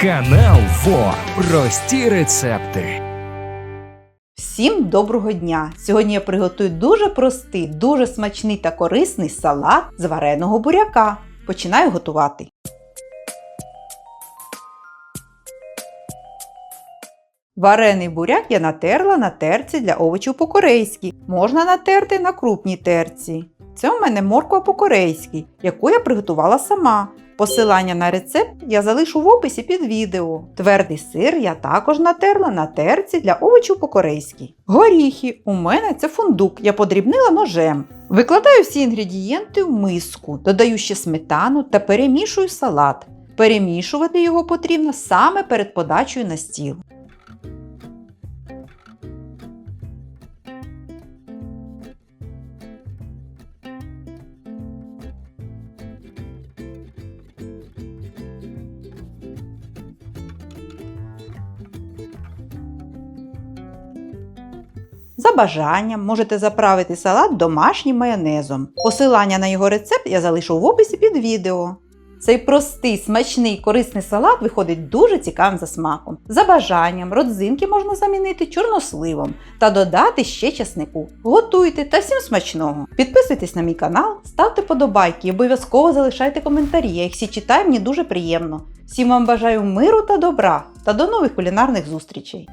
Канал ФО. Прості рецепти. Всім доброго дня! Сьогодні я приготую дуже простий, дуже смачний та корисний салат з вареного буряка. Починаю готувати. Варений буряк я натерла на терці для овочів по-корейськи. Можна натерти на крупній терці. Це у мене морква по-корейськи, яку я приготувала сама. Посилання на рецепт я залишу в описі під відео. Твердий сир я також натерла на терці для овочів по-корейськи. Горіхи. У мене це фундук, я подрібнила ножем. Викладаю всі інгредієнти в миску, додаю ще сметану та перемішую салат. Перемішувати його потрібно саме перед подачею на стіл. За бажанням можете заправити салат домашнім майонезом. Посилання на його рецепт я залишу в описі під відео. Цей простий, смачний, корисний салат виходить дуже цікавим за смаком. За бажанням родзинки можна замінити чорносливом та додати ще часнику. Готуйте та всім смачного! Підписуйтесь на мій канал, ставте подобайки і обов'язково залишайте коментарі. Я їх всі читаю, мені дуже приємно. Всім вам бажаю миру та добра та до нових кулінарних зустрічей!